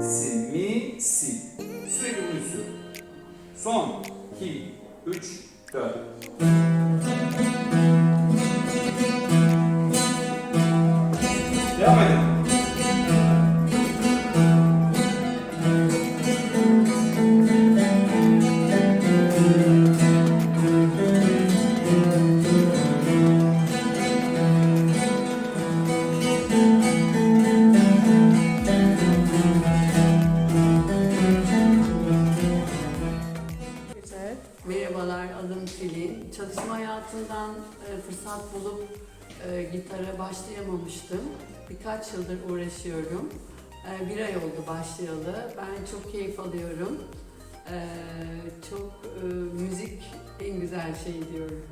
si, mi, si. Sürekli bunu istiyorum. Son, iki, üç, dört. Devam edin. Merhabalar, adım Selin. Çalışma hayatından e, fırsat bulup e, gitara başlayamamıştım. Birkaç yıldır uğraşıyorum. E, bir ay oldu başlayalı. Ben çok keyif alıyorum. Çok müzik en güzel şey diyorum.